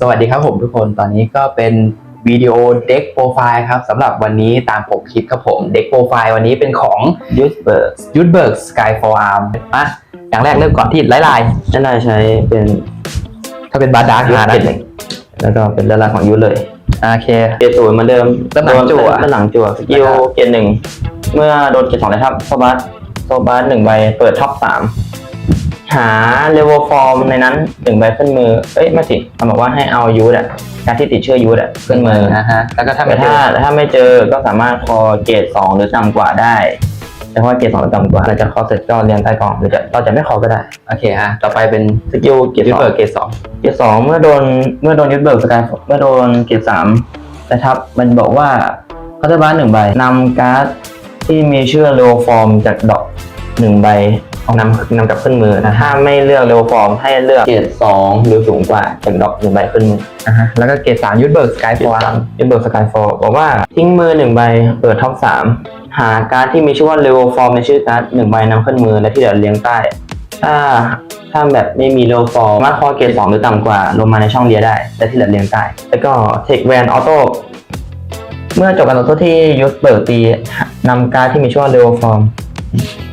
สวัสดีครับผมทุกคนตอนนี้ก็เป็นวิดีโอเด็กโปรไฟล์ครับสำหรับวันนี้ตามปกคลิปครับผมเด็กโปรไฟล์วันนี้เป็นของยูสเบิร์กยูทเบิร์กสกายฟอร์อาร์มมาอย่างแรกเริ่มก่อนที่ไลท์ไลน์นั่นได้ใช้เป็นถ้าเป็นบาร์ดาร์กยูสฮาร์เกดตหนึ่งแล้วก็เป็นด้านหลังของยูสเลยโอเคเกตศูนย์เหมือนเดิมด้านหลังจั่วด้านหลังจั่วสกิลเกตหนึ่งเมื่อโดนเกตสองเลยครับโซบัสโซบัสหนึ่งใบเปิดท็อปสาม หาเลเวลฟอร์มในนั้นหนึ่งใบขึ้นมือ เอ้ยไม่สิเขาบอกว่าให้เอายูสอะการที่ติดเชื่อยูสอะขึ้นมือนะฮะแล้วก็ถ้าแต่ไม่ถ้าถ้าถ้าไม่เจอก็สามารถคอเกรดสองหรือต่ำกว่าได้แต่ว่าเกรดสองหรือต่ำกว่าเราจะคอเสร็จก็เรียงใต้กล่องหรือจะเราจะไม่คอก็ได้โอเคฮะต่อไปเป็นสกิลเกรดยูทสองเบิร์กเกรดสองเกรดสองเมื่อโดนเมื่อโดนยึดเบิร์กสกายเมื่อโดนเกรดสามนะครับมันบอกว่าคัตเตอร์บาร์หนึ่งใบนำการ์ดที่มีชื่อเรวฟอร์มจากดอกหนึ่งใบ นำนำกลับขึ้นมือนะถ้าไม่เลือกเรวฟอร์มให้เลือกเกรดสองหรือสูงกว่าจากดอกหนึ่งใบขึ้นมืออ่าฮะแล้วก็เกรดสามยูทเบิร์กสกายฟเกรอดร์อาสาร์มมยึดเบิร์กสกายฟอร์บอกว่าทิ้งมือหนึ่งใบเปิดท็อปสามหาการ์ดที่มีชื่อว่าเรวฟอร์มในชื่อการ์ดหนึ่งใบนำขึ้นมือและที่เหลือเรียงใต้ถ้าถ้าแบบไม่มีโลฟอร์สามารถคอเกรดสองหรือต่ำกว่า ลงมาในช่องเลียได้แต่ที่เหลือเรียงใต้แล้วก็เทคแวนออโต้เมื่อจบการต่อสู้ที่ยุทธเบิร์กตีนำการดที่มีชื่อว่าเรวฟอร์มนำ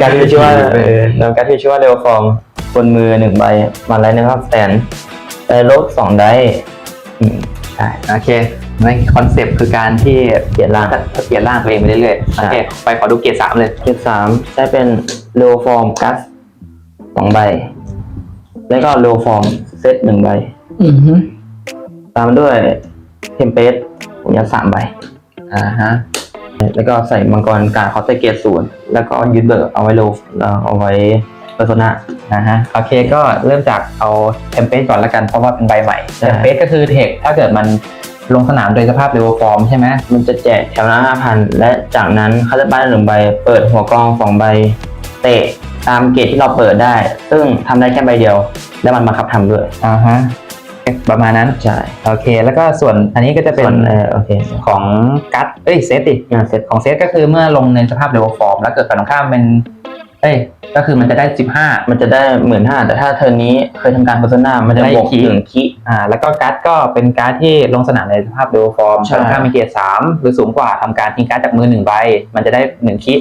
การดที่มีชื่อว่าเออนำการดที่มีชื่อว่าเรวฟอร์มบนมือหนึ่งใบมาไลน์นะครับแสนได้ลบสองได้อืม ใช่โอเคในคอนเซปต์คือการที่เปลี่ยนร่าง เปลี่ยนร่างตัวเองไปเรื่อยๆใช่โอเคไปขอดูเกรดสามเลย เกรดสามใช้เป็นเรวฟอร์มกัสสองใบ แล้วก็เรวฟอร์มเซตหนึ่งใบ อือฮึตามด้วยเทมเพสผมยัดสามใบ อ่าฮะ แล้วก็ใส่มังกรกาเคอสเตเกตศูนย์แล้วก็ยึดเบิร์กเอาไว้โลฟแล้วเอาไว้เปอร์โซนานะฮะโอเคก็เริ่มจากเอาเทมเพลตก่อนละกันเพราะว่าเป็นใบใหม่เทมเพลตก็คือเทคถ้าเกิดมันลงสนามโดยสภาพเรเวลฟอร์มใช่ไหมมันจะแจกแถวละห้าพันและจากนั้นคาร์บ้านหนึ่งใบ เปิดหัวกองสองใบ เตะตามเกตที่เราเปิดได้ ซึ่งทำได้แค่ใบเดียว และมันบังคับทำด้วยอ่าฮะ ประมาณนั้น ใช่ โอเค แล้วก็ส่วนอันนี้ก็จะเป็ส่วนนเออโอเคของกัตเอ้ยเซตดิงานเสร็จของเซตก็คือเมื่อลงในสภาพเรเวลฟอร์ม แล้วเกิดฝั่งตรงข้ามเป็น เอ้ย ก็คือมันจะได้ 15 มันจะได้หมื่นห้าแต่ถ้าเทอร์นนี้เคยทำการเปอร์โซนามันจะได้บวกคีย์หนึ่งคิอ่า แล้วก็การ์ดก็เป็นการ์ดที่ลงสนามในสภาพเรเวลฟอร์มใช่ฝั่งตรงข้ามมีเกียรติสามหรือสูงกว่าทำการทิ้งการ์ดจากมือหนึ่งใบ มันจะได้หนึ่งคิด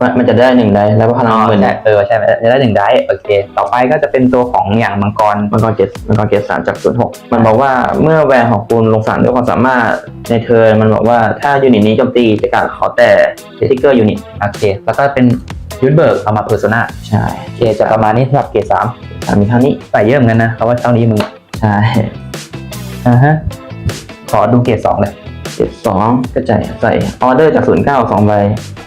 มันมันจะได้หนึ่งได้แล้วก็พลังหมื่นใช่เออใช่จะได้หนึ่งได้โอเค ต่อไปก็จะเป็นตัวของอย่างมังกรมังกรเกตมังกรเกตสามจากศูนย์หกมันบอกว่าเมื่อแวนของคุณลงสนามด้วยความสามารถในเทิร์นมันบอกว่าถ้ายูนิตนี้โจมตีจะการขอแต่เทติกเกอร์ยูนิตโอเค แล้วก็เป็นยูทเบิร์กเอามาเพอร์โซนาใช่โอเคจะประมาณนี้สำหรับเกรดสามสามมีเท่านี้ใส่เยอะเหมือนกันนะเพราะว่าเท่านี้มึงใช่อ่าฮะขอดูเกรดสองเลย เกตสองก็จ่ายใส่ออเดอร์จากศูนย์เก้าสองใบ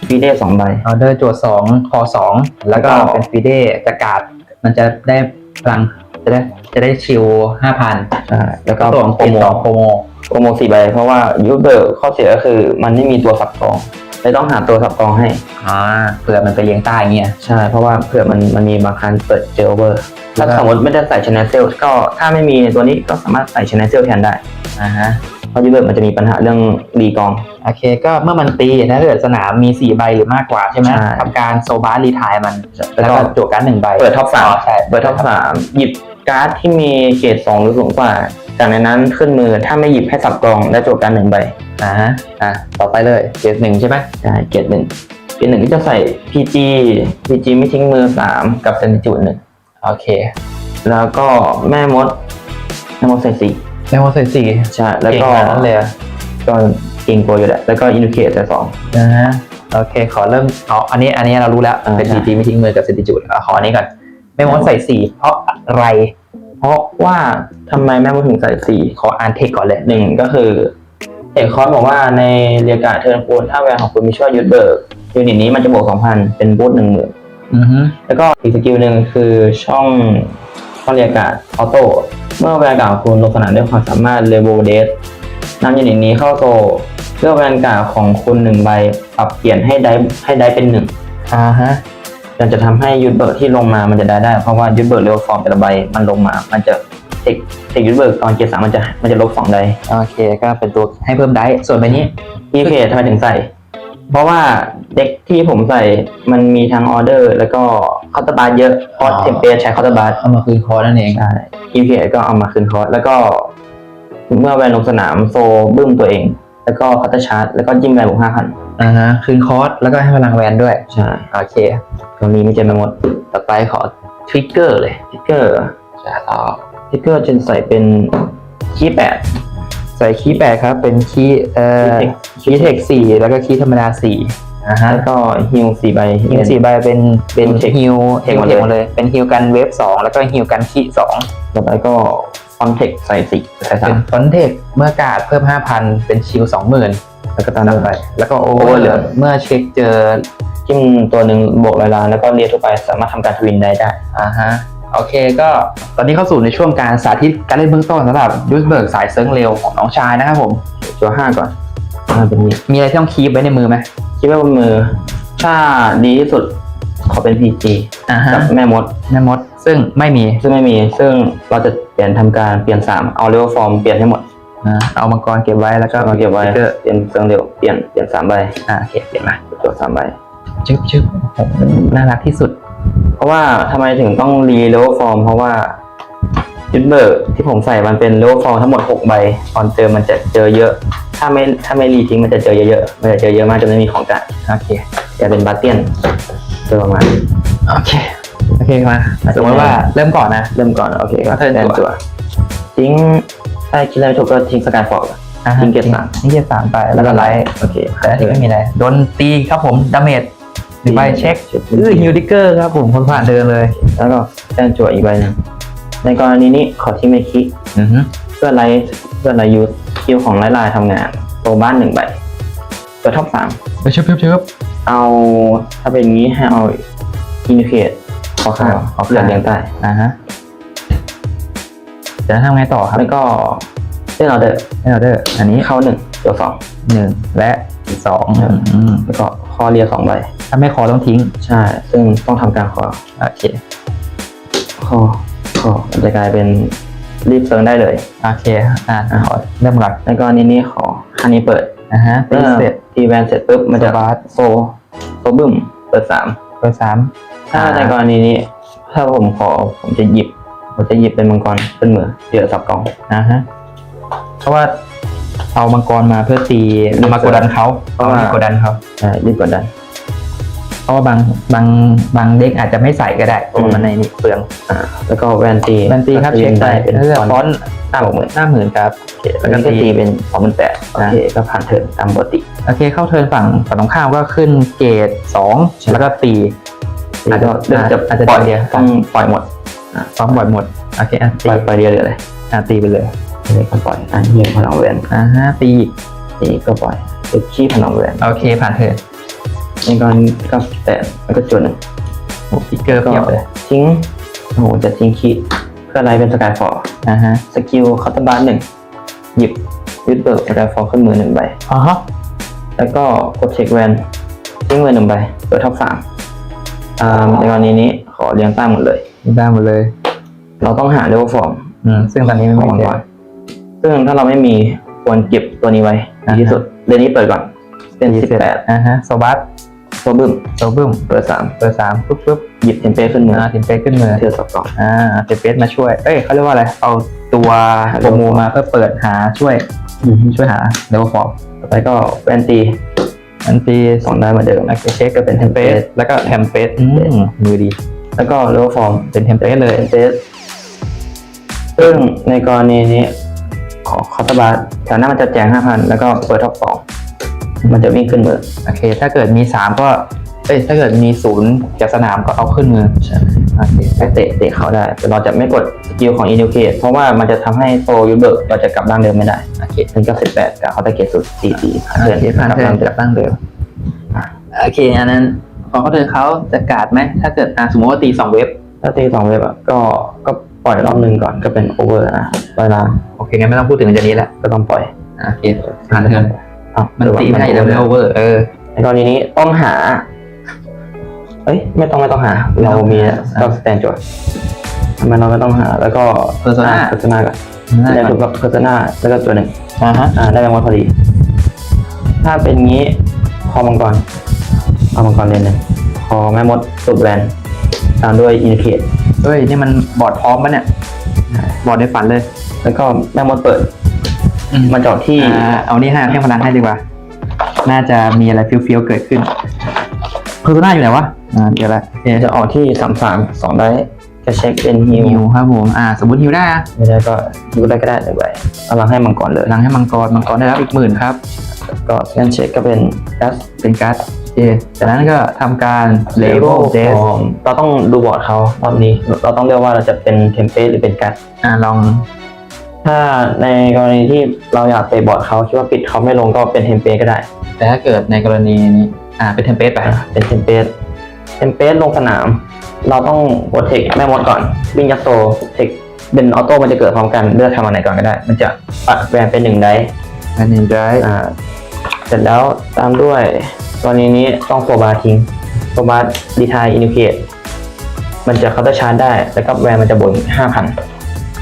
ฟีเดสองใบออเดอร์โจทย์สองคอสองแล้วก็แล้วก็เป็นฟีเดกระกาดมันจะได้พลังจะได้จะได้ชิลห้าพันใช่แล้วก็ตัวของโปรโมเกรดสองโปรโมโปรโมสี่ใบเพราะว่ายูเบอร์ข้อเสียก็คือมันไม่มีตัวสับกองเลยต้องหาตัวสับกองให้อ่าเผื่อมันไปเลี้ยงใต้เงี้ยใช่เพราะว่าเผื่อมันมันมีบางครั้งเปิดเจลเวอร์ถ้าแล้วก็สมมติไม่ได้ใส่ชนะเซลก็ถ้าไม่มีตัวนี้ก็สามารถใส่ชนะเซลแทนได้อ่าฮะ เพราะยูเบิร์มันจะมีปัญหาเรื่องรีกอง โอเค ก็เมื่อมันตีถ้าเกิดสนามมีสี่ใบหรือมากกว่าใช่ไหมใช่ ทำการโซบาร์รีไทายมัน แล้แล้ววก็ก็จั่วการ์ดหนึ่งใบเปิดท็อปสามใช่เปิดท็อปสามหยิบการ์ดที่มีเกรดสองหรือสูงกว่า จากในนั้นขึ้นมือถ้าไม่หยิบให้สับกองและโจทย์การหนึ่งใบอ่าฮะอ่าต่อไปเลยเกรดหนึ่งใช่ไหมใช่เกรดหนึ่งเกรดหนึ่งก็จะใส่ PG PG ไม่ทิ้งมือสามกับเซนติจูดหนึ่งโอเค แล้วก็แม่มดแม่มดใส่สี่ เลเวลสี่สี่ใช่ แล้วก็เก่งขนาดนั้นเลยเหรอก็เก่งกว่าอยู่แหละแล้วก็อินดิเคตใส่สอง นะฮะโอเค ขอเริ่มเอาอันนี้อันนี้เรารู้แล้ว อ่าเป็นใช่ ดีจีไม่ทิ้งมือกับเซนติจูดเอาขออันนี้ก่อนไม่มดใส่สี่เพราะอะไร เพราะว่าทำไมแม่มดถึงใส่สี่ขออ่านเทคก่อนเลย หนึ่งก็คือเอกคอร์สบอกว่าในเรียกการ์ดเทิร์นคูณถ้าแวนของคุณมีช่วยยุดเบิร์กยูนิตนี้มันจะบวกสองพันเป็นบูทหนึ่งหมื่น อือฮึแล้วก็อีกสกิลหนึ่งคือช่องช่องเรียกการ์ดออโต้ เมื่อแวนการ์ดของคุณลงสนามด้วยความสามารถเลเวลเดสนำยูนิตนี้เข้าโซเลือกแวนการ์ดของคุณหนึ่งใบปรับเปลี่ยนให้ได้ให้ได้เป็นหนึ่งอ่าฮะมันจะทำให้ยูทเบิร์กที่ลงมามันจะได้ได้ เพราะว่ายูทเบิร์กเรวฟอร์มแต่ละใบมันลงมา มันจะเทคเทคยูทเบิร์กตอนเกียร์สามมันจะมันจะลบสองได้โอเค ก็เป็นตัวให้เพิ่มได้ส่วนใบนี้อีเคทำไมถึงใส่ เพราะว่าเด็กที่ผมใส่มันมีทั้งออเดอร์ แล้วก็คอร์ตบาร์เยอะเพราะเทมเปใช้คอร์ตบาร์เอามาคืนคอร์สนั่นเองใช่ EPA ก็เอามาคืนคอร์สแล้วก็ เมื่อแวนลงสนามโซบึ้มตัวเอง แล้วก็คัตเตอร์ชาร์จแล้วก็จิ้มแวนบวกห้าพันอ่าฮะคืนคอร์สแล้วก็ให้พลังแวนด้วยใช่โอเคตรงนี้มีเจมไปหมดต่อไปขอทริกเกอร์เลยทิกเกอร์จะต่อทิกเกอร์จะใส่เป็นคีย์แปด ใส่คีย์แปดครับ เป็นคีย์เอ่อ Keytech คีย์เทคสี่แล้วก็คีย์ธรรมดาสี่อ่าฮะแล้วก็ฮิลสี่ใบฮิวสี่ใบเป็นเป็น Tech ฮิว Tech เทคหมดเลยหมดเลย เป็นฮิวกันเวฟสองแล้วก็ฮิวกันคีย์สองต่อไปก็ฟอนเทคใส่สี่ใส่สาเป็มนฟอนเทคเมื่อกาดเพิ่มห้าพันเป็นชิวสองหมื่นแล้วก็ตามนับด้วยไปแล้วก็โอเวอ Over ร์เหลือเหลือเมื่อเช็คเจอจิ้มตัวหนึ่งบวกลอยล้านแล้วก็เรียกทั่วไปสามารถทำการทวินได้ได้อ่าฮะ โอเคก็ตอนนี้เข้าสู่ในช่วงการสาธิตการเล่นเบื้องต้นสำหรับยูสเบิร์กสายเซิร์งเร็วของน้องชายนะครับผมตัวห้าก่อนห้าเป็นนี้มีอะไรที่ต้องคีบไว้ในมือไหมคิดว่าบนมือ ถ้าดีที่สุดขอเป็น PG อ่าฮะกับแม่มด แม่มด ซึ่งไม่มีซึ่งไม่มี ซึ่งเราจะเปลี่ยนทำการเปลี่ยนสามเอาเรเวลฟอร์มเปลี่ยนให้หมดอ่าเอามังกรเก็บไว้แล้วก็ก็มาเก็บไว้สติ๊กเกอร์เปลี่ยนเซิงเร็วเปลี่ยนเปลี่ยนสามใบอ่าโอเคเปลี่ยนมา ตัวสามใบ ชึบชึบโอ้โหน่ารักที่สุด เพราะว่าทำไมถึงต้องรีเลเวลฟอร์ม เพราะว่าจุดเบิร์กที่ผมใส่มันเป็นเลเวลฟอร์มทั้งหมด 6 ใบตอนเจอมันจะเจอเยอะ ถ้าไม่ถ้าไม่รีทิ้งมันจะเจอเยอะๆมันจะเจอเยอะมากจนไม่มีของจ่ายโอเคจะเป็นบาเตียนเจอประมาณนี้โอเคโอเคมาสมมติว่าเริ่มก่อนนะ เริ่มก่อนโอเคครับเทิร์นแทนจั่จั่ววทิ้งถ้าคิดอะไรไม่ถูกก็ทิ้งสกายฟอร์อ่าฮะทิ้งเกียร์สามทิ้งเกียร์สามไปแล้วก็ไลท์โอเคแต่ที่ไม่มีอะไรโดนตีครับผมดาเมจ หนึ่งใบเช็คเช็คอือฮิวดิกเกอร์ครับผมคนผ่านเดินเลย แล้วก็แทนจั่วอีกใบหนึงในกรณีนี้ขอทิ้งเมคิอือฮึเพื่อไลท์เพื่อไลท์ยูสคิวของไลท์ลายทำงานโตบ้านหนึ่งใบตัวท็อปสามไปชึบชึบชึบเอาถ้าเป็นอย่างนี้ให้เอาอินดิเคตขอข้าวขอข้าวเหลืองเรียงใต้อ่าฮะจะทำไงต่อครับแล้วก็เล่นออเดอร์ให้เราเดอร์ อันนี้เข้าหนึ่งตัวสองหนึ่งและสองอืมอืมแล้วก็คอเรียสองใบ ถ้าไม่ขอต้องทิ้ง ใช่ ซึ่งต้องทำการคอโอเคคอคอมันจะกลายเป็นรีบเซิร์งได้เลย โอเคอ่าขอเริ่มหลักในกรณีนี้ขอฮันนี้เปิดนะฮะตีเมื่อเสร็จทีแวนเสร็จปุ๊บมันจะสบาร์ทโซโซบึ้มเปิดสามเบอร์สามถ้าอ่าในกรณีนี้ ถ้าผมขอผมจะหยิบ ผมจะหยิบเป็นมังกรขึ้นมือเดี๋ยวสับกล่องนะฮะเพราะว่าเอามังกรมาเพื่อตีมากดดันเขาเพราะว่ากดดันเขาใช่รีบกดดันเพ ราะว่าบางบางบางเด็กอาจจะไม่ใส่ก็ได้เพราะว่ามันในนี่เปลืองอ่าแล้วก็แวนตีแวนตีครับเช็คได้เป็นเลือกฟอนฟอนต์ห้าหกหมื่นห้าหมื่นครับแล้แล้ววก็ก็ตีตีเป็นสองหมื่นแปดโอเคก็ผ่านเทิร์นตามปกติโอเคเข้าเทิร์นฝั่งฝั่งตรงข้ามก็ขึ้นเกรดสองใช่แล้วก็ตีอาจจะเริ่มจะอาจจะปล่อยเดียวต้องปล่อยหมดพร้อมบ่อยหมดโอเคอะปตีล่อยปล่อยเดียวเลยเลยอะตีไปเลยเลยก็ปล่อยอันนี้พลังแวนอ่าฮะตีอีกนี่ก็ปล่อยเป็นขี้พลังแวนโอเคผ่านเทิร์ นในกรณีก็แปดแล้วก็จวนหนึ่งโอ้ฟิกเกอร์ก็เพียบเลยทิ้งโอ้โหจะทิ้งขี้เพื่ออะไรเป็นสกายฟอร์อ่าฮะสกิลคอตบาร์หนึ่งหยิบวิดเบิร์กสกายฟอร์ขึ้นมือหนึ่งใบอ๋อฮะแล้วก็กดเช็คแวนทิ้งมือหนึ่งใบเปิดท็อปสามอ่าในกรณีนี้ขอเรียงใต้หมดเลยได้หมดเลย เราต้องหาเลเวลฟอร์มอืมซึ่งตอนนี้ไม่ของมีมังเลกรยซึ่งถ้าเราไม่มีควรเก็บตัวนี้ไว้ดีที่สุดเรนนี้เปิดก่อนเป็นสิบแปดอ่าฮะโซบัส โซบึ้มโซบึ้มเปิดสามเบอร์สามปุ๊บปุ๊บหยิบเทมเปขึ้นมืออ่าทิมเป๊กขึ้นมือเทียบสับกล่องอ่าเทมเป๊กมาช่วย เอ้ยเขาเรียกว่าอะไร เอาตัวโปรโมมาเพื่อเปิดหาช่วยช่วยหาเลเวลฟอร์มต่อไปก็แวนตีอันตีสองได้เหมาเดิมโอเคเช็คก็เป็นเทมเปสแล้วก็แทมเปสอืมมือดี แล้วก็เลเวลฟอร์มเป็นเทมเปสเลยเป็นเทสซึ่งในกรณีนี้ขอคอตบาร์แถวหน้ามันจะแจงห้าพันแล้วก็เปิดท็อปสอง มันจะวิ่งขึ้นมือโอเค ถ้าเกิดมีสามก็เอ้ยถ้าเกิดมีศูนย์จากสนามก็เอาขึ้นมือใช่โอเคไปเตะเตะเขาได้ แต่เราจะไม่กดสกิลของอินดิเคตเพราะว่ามันจะทำให้โซยูเบิร์กเราจะกลับร่างเดิมไม่ได้โอเคเป็นก็สิบแปดกับเขาตะเกียบสุดสี่สี่ผ่านเทิร์นผ่านเทิร์นกลับตั้งเดิมโอเคอันนั้นพอเขาเทิร์นเขาจะการ์ดไหมถ้าเกิดอะสมมติว่าตีสองเว็บถ้าตีสองเว็บอะก็ก็ปล่อยรอบหนึ่งก่อนก็เป็นโอเวอร์นะปล่อยล้างโอเคงั้นไม่ต้องพูดถึงอันนี้แล้วก็ต้องปล่อยอะโอเคผ่านเทิร์น อ้าวมันตีไม่ได้อยู่แล้วไม่โอเวอร์เออในกรณีนี้ต้องหา เอ้ย ไม่ต้องไม่ต้องหา เรามีไม่ต้องหาก็สแตนจดทำไมเราไม่ต้องหา แล้วก็ Persona เพอร์ซนาก่อนง่ายได้กถูกว่ากับเพอร์ซนาแล้วก็ตัวหนึ่งอ่าฮะอ่าได้แรงวัดพอดี ถ้าเป็นงี้คอมังกรคอมังกรเลนหนึ่งคอแม่มดสุดแวนตามด้วยอินเคดเฮ้ยนี่มันบอร์ดพร้อมปะเนี่ย บอร์ดในฝันเลย แล้วก็แม่มดเปิด มาเจาะที่อ่าเอานี่ให้ให้พลังให้ดีกว่า น่าจะมีอะไรฟิวๆเกิดขึ้นเพอร์โซนาอยู่ไหนวะอ่าเดี๋ยวละโอเคจะออกที่สามสามสองได้จะเช็คเป็นฮิวฮิวครับผมอ่า สมมติฮิวได้อะไม่ได้ก็ฮิวได้ก็ได้หนึ่งใบเอาลังให้มังกรเลยพลังให้มังกรมังกรได้รับอีกหมื่นครับ ก็เส้นเช็คก็เป็นแอสเป็นการ์ดโอเคจากนั้นก็ทำการเลเลเวเวลลเดสเราต้องดูบอร์ดเขารอบนี้ เราต้องเลือกว่าเราจะเป็นเทมเพลตหรือเป็นกัดอ่าลอง ถ้าในกรณีที่เราอยากไปบอร์ดเขาคิดว่าปิดเขาไม่ลงก็เป็นเทมเพลตก็ได้ แต่ถ้าเกิดในกรณีนี้อ่าเป็นเทมเพลตไปอะเป็นเทมเพลตเทมเพลตลงสนาม เราต้องกดเทคแม่มดก่อนวิ่งยัดโซเทคเป็นออโต้มันจะเกิดพร้อมกันเลือกทำอันไหนก่อนก็ได้ มันจะปัดแวนเป็นหนึ่งได้อันนี้ได้อ่าเสร็จแล้วตามด้วยกรณีนี้ต้องโซบาทิ้งโซบาดีทายอินิเคตมันจะเคาน์เตอร์ชาร์จได้ แล้วก็แวนมันจะบนห้าพัน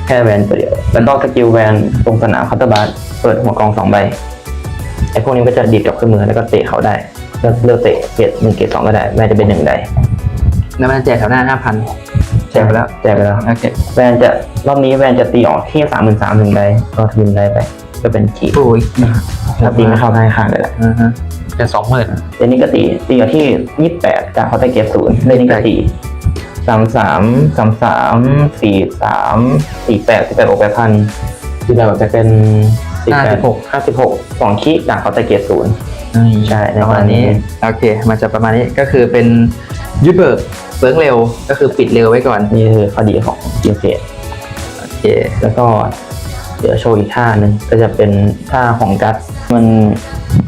แค่แวนตัวเดียว แล้วก็สกิลแวนตรงสนามเคาน์เตอร์บาร์เปิดหัวกองสองใบไอ้พวกนี้ก็จะดีดกลับขึ้นมือแล้วก็เตะเขาได้เลือกเลือกเตะเกตหนึ่งเกตสองก็ได้แวนจะเป็นหนึ่งได้แล้วมันแจกแถวหน้าห้าพันแจกไปแล้วแจกไปแล้วโอเคแวนจะรอบนี้แวนจะตีออกที่สามหมื่นสามหนึ่งได้ก็ทวินได้ไป ก็เป็นขีดโอ้ยถ้าตีไม่เข้าได้ข้างเลยแหละอ่าฮะเป็นสองหมื่นเดนนิกตีตีอยู่ที่ยี่สิบแปดจากเขาไตเกตศูนย์เดนนิกตี สามสามสามสามสี่สามสี่แปดสิบแปดหกแปดพันที่แบบจะเป็นห้าสิบหกสองคิจากเขาไตเกตศูนย์ใช่ในประมาณนี้กรณีโอเค มันจะประมาณนี้ก็คือเป็นยุดเบิกเบิกเร็วก็คือปิดเร็วไว้ก่อน นี่คือข้อดีของกิมเฟสโอเค แล้วก็เดี๋ยวโชว์อีกท่าหนึ่งก็จะเป็นท่าของกัสมัน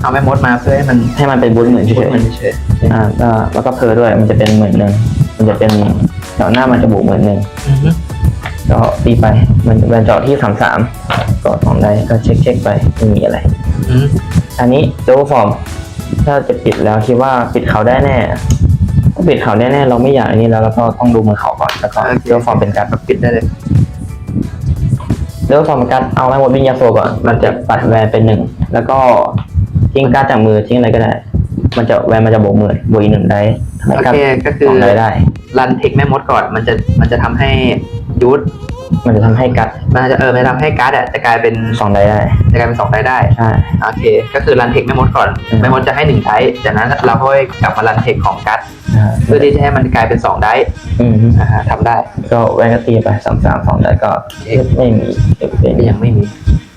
เอาแม่มดมาเพื่อให้มันให้มันเป็นบูทเหมือนเฉพูดยมันเฉยๆอ่าก็แล้วก็เพอด้วยมันจะเป็นหมื่นหนึ่ง มันจะเป็นแถวหน้ามันจะบวกหมื่นหนึ่งอือฮึก็ตีไป มันแวนเจาะที่สามสามก็สองได้ก็เช็คเช็คไปไม่มีอะไรอืมอันนี้เดวฟอร์ม ถ้าจะปิดแล้วคิดว่าปิดเขาได้แน่ถ้าปิดเขาแน่ๆเราไม่อยากอันนี้แล้วเราก็ต้องดูมือเขาก่อนแล้วก็เดวฟอร์มเป็นการปิดได้เลยเดวฟอร์มเป็นการเอาไม้หมดวิญญาโซก่อน มันจะปัดแวนเป็นหนึ่ง แล้วก็ทิ้งการดจากมือทิ้งอะไรก็ได้ มันจะแวนมันจะบวกหมื่นบวกอีกหนึ่งได้ทำให้โอการเคก็คืสอองได้ได้ รันเทคแม่มดก่อน มันจะมันจะทำให้ยูทมันจะทำให้กัดมันจะเออมันจะทำให้การ์ดอะจะกลายเป็นสองได้ได้จะกลายเป็นสองได้ได้ ใช่ โอเค ก็คือรันเทคแม่มดก่อนอืม แม่มดจะให้หนึ่งไดส์จากนั้นเราค่อยกลับมารันเทคของการ์ดเพื่อที่จะให้มันกลายเป็นสองได้อืมนะฮะทำได้ ก็แวนก็ตีไปสามสามสองได้ก็ไม่มีเอฟเฟกต์ก็ยังไม่มี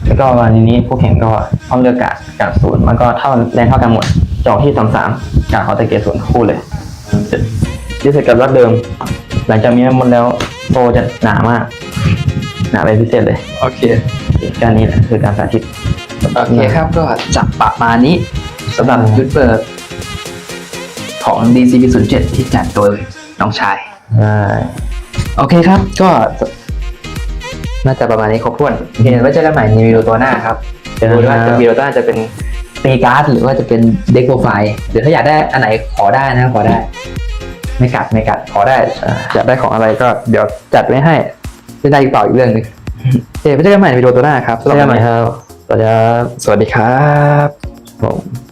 แล้วก็วันนี้ผู้แข่งก็ต้องเลือกกาดกาดศูนย์มันก็เท่าแรงเท่ากันหมด จองที่สามสามกาดเขาตะเกียบศูนย์คู่เลยดิสเซตกับรอบเดิม หลังจากมีหมดแล้วโตจะหนามาก หนาเป็นพิเศษเลยโอเคการนี้แหละคือการสาธิต โอเคครับก็จับประมาณนี้สำหรับยุทธเบิร์กของ DCP 0 7ที่จัดโดยน้องชายใช่โอเคครับ ก็ น่าจะประมาณนี้ครบถ้วนเห็นไว้เจอกันใหม่ในวิดีโอตัวหน้าครับเจอดูกันว่านะจะวิดีโอตัวหน้าจะเป็น เปการ์ดหรือว่าจะเป็นเด็กโปรไฟล์หรือถ้าอยากได้อันไหนขอได้นะขอได้ ไม่กัดไม่กัดขอได้อยากได้ของอะไรก็เดี๋ยวจัดไว้ให้ไม่ได้อีกต่ออีกเรื่องหนึงโอเคไว้เจอกันใหม่ในวิดีโอตัวหน้าครับเจอกันใหม่ครับสวัสดีครับสวัสดีครับผม